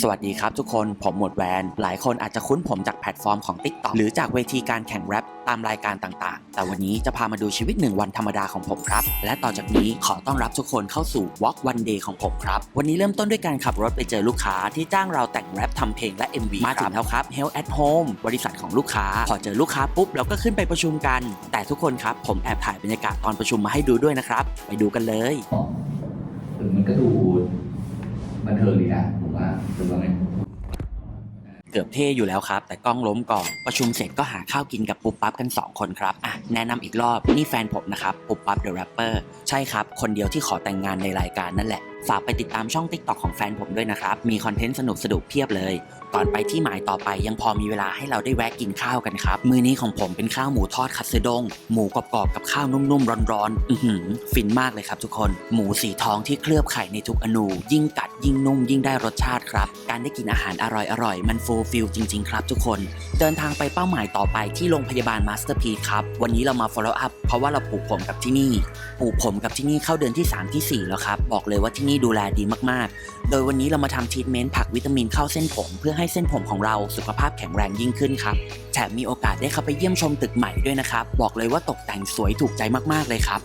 สวัสดีครับทุกคน ผมหมวดแวน หลายคนอาจจะคุ้นผมจากแพลตฟอร์มของ TikTok หรือจากเวทีการแข่งแรปตามรายการต่างๆ แต่วันนี้จะพามาดูชีวิตหนึ่งวันธรรมดาของผมครับ และต่อจากนี้ขอต้อนรับทุกคนเข้าสู่ Walk One Day ของผมครับ วันนี้เริ่มต้นด้วยการขับรถไปเจอลูกค้าที่จ้างเราแต่งแรปทำเพลงและ MV มาถึงแล้วครับ Hell at Home บริษัทของลูกค้า พอเจอลูกค้าปุ๊บเราก็ขึ้นไปประชุมกัน แต่ทุกคนครับผมแอบถ่ายบรรยากาศตอนประชุมมาให้ดูด้วยนะครับ ไปดูกันเลยเออมันก็ดู บันเทิงดีนะผมว่าถูกต้องไงเกือบเท่อยู่แล้วครับ แต่กล้องล้มก่อน ประชุมเสร็จก็หาข้าวกินกับปุ๊บปั๊บกัน 2 คนครับ อะ แนะนำอีกรอบ นี่แฟนผมนะครับ ปุ๊บปั๊บเดอะแรปเปอร์ใช่ครับ คนเดียวที่ขอแต่งงานในรายการนั่นแหละ ฝากไปติดตามช่อง t ิ k t o k ของแฟนผมด้วยนะครับ มีคอนเทนต์สนุกสนุกเพียบเลย ก่อนไปที่หมายต่อไปยังพอมีเวลาให้เราได้แวะกินข้าวกันครับ มื้อนี้ของผมเป็นข้าวหมูทอดคัตสึดง หมูกรอบๆกับข้าวนุ่มๆร้อนๆ อือหือ ฟินมากเลยครับทุกคน หมูสีทองที่เคลือบไข่ในทุกอนู ยิ่งกัดยิ่งนุ่มยิ่งได้รสชาติครับ การได้กินอาหารอร่อยๆ มันฟูลฟิลจริง ๆ ครับ ทุกคน เดินทางไปเป้าหมายต่อไปที่โรงพยาบาลมาสเตอร์พีครับ วันนี้เรามา follow up เพราะว่าเราปลูกผมกับที่นี่ ปลูกผมกับที่นี่เข้าเดือนที่ 3 ที่ 4 แล้วครับ บอกเลยว่าที่นี่ดูแลดีมากๆ โดยวันนี้เรามาทำทรีทเมนต์ผักวิตามินเข้าเส้นผม เพื่อให้เส้นผมของเราสุขภาพแข็งแรงยิ่งขึ้นครับแถมมีโอกาสได้เข้าไปเยี่ยมชมตึกใหม่ด้วยนะครับ บอกเลยว่าตกแต่งสวยถูกใจมากๆเลยครับ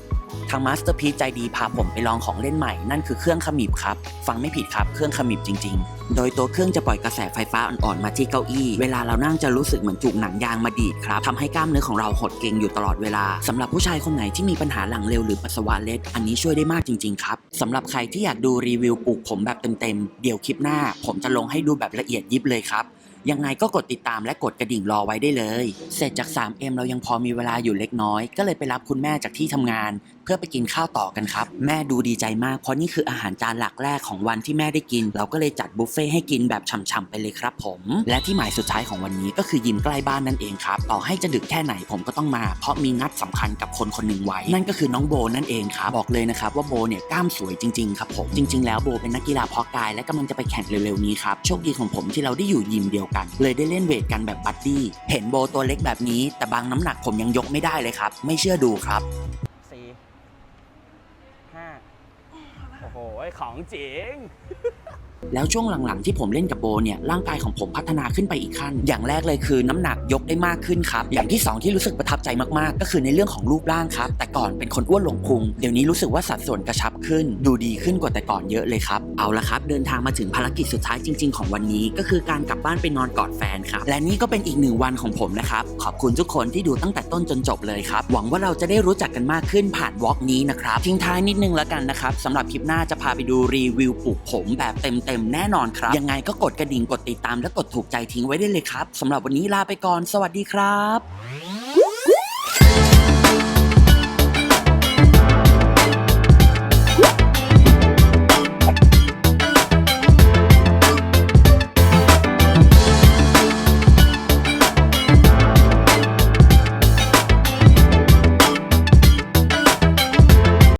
ทางมาสเตอร์พี e ใจดีพาผมไปลองของเล่นใหม่นั่นคือเครื่องขมิบครับ ฟังไม่ผิดครับเครื่องขมิบจริง ๆ โดยตัวเครื่องจะปล่อยกระแสไฟฟ้าอ่อนๆมาที่เก้าอี้ เวลาเรานั่งจะรู้สึกเหมือนจุกหนังยางมาดีดครับทำให้กล้ามเนื้อของเราหดเกร็งอยู่ตลอดเวลาสำหรับผู้ชายคนไหนที่มีปัญหาหลังเร็วหรือปัสสาวะเล็ด อันนี้ช่วยได้มากจริงๆครับสำหรับใครที่อยากดูรีวิวปลูกผมแบบเต็มๆเดี๋ยวคลิปหน้า ผมจะลงให้ดูแบบละเอียดยิบเลยครับ ยังไงก็กดติดตามและกดกระดิ่งรอไว้ได้เลย เสร็จจาก 3M เรายังพอมีเวลาอยู่เล็กน้อย ก็เลยไปรับคุณแม่จากที่ทำงาน เพื่อไปกินข้าวต่อกันครับ แม่ดูดีใจมากเพราะนี่คืออาหารจานหลักแรกของวันที่แม่ได้กิน เราก็เลยจัดบุฟเฟ่ให้กินแบบฉ่ำๆไปเลยครับผม และที่หมายสุดท้ายของวันนี้ก็คือยิมใกล้บ้านนั่นเองครับ ต่อให้จะดึกแค่ไหนผมก็ต้องมา เพราะมีนัดสำคัญกับคนคนหนึ่งไว้ นั่นก็คือน้องโบนั่นเองครับบอกเลยนะครับว่าโบเนี่ยกล้ามสวยจริงๆครับผมจริง ๆ แล้วโบเป็นนักกีฬาเพาะกายและกำลังจะไปแข่งเร็วๆนี้ครับโชคดีของผมที่เราได้อยู่ยิมเดียวกันเลยได้เล่นเวทกันแบบบัดดี้ เห็นโบตัวเล็กแบบนี้ แต่บางน้ำหนักผมยังยกไม่ได้เลยครับ ไม่เชื่อดูครับสี่ห้าโอ้โห ของจริง แล้วช่วงหลังๆที่ผมเล่นกับโบเนี่ยร่างกายของผมพัฒนาขึ้นไปอีกขั้น อย่างแรกเลยคือน้ำหนักยกได้มากขึ้นครับ อย่างที่สองที่รู้สึกประทับใจมากๆ ก็คือในเรื่องของรูปร่างครับ แต่ก่อนเป็นคนอ้วนหลงพุง เดี๋ยวนี้รู้สึกว่าสัดส่วนกระชับขึ้น ดูดีขึ้นกว่าแต่ก่อนเยอะเลยครับ เอาละครับ เดินทางมาถึงภารกิจสุดท้ายจริง ๆ ของวันนี้ ก็คือการกลับบ้านไปนอนกอดแฟนครับ และนี่ก็เป็นอีกหนึ่งวันของผมนะครับ ขอบคุณทุกคนที่ดูตั้งแต่ต้นจนจบเลยครับ หวังว่าเราจะได้รู้จักกันมากขึ้นผ่านวอล์กนี้นะครับ ทิ้งท้ายนิดนึงแล้วกันนะครับสำหรับคลิปหน้าจะพาไปดูรีวิวปลูกผมแบบเต็มๆ แน่นอนครับ ยังไงก็กดกระดิ่งกดติดตามและกดถูกใจทิ้งไว้ได้เลยครับสำหรับวันนี้ลาไปก่อน สวัสดีครับ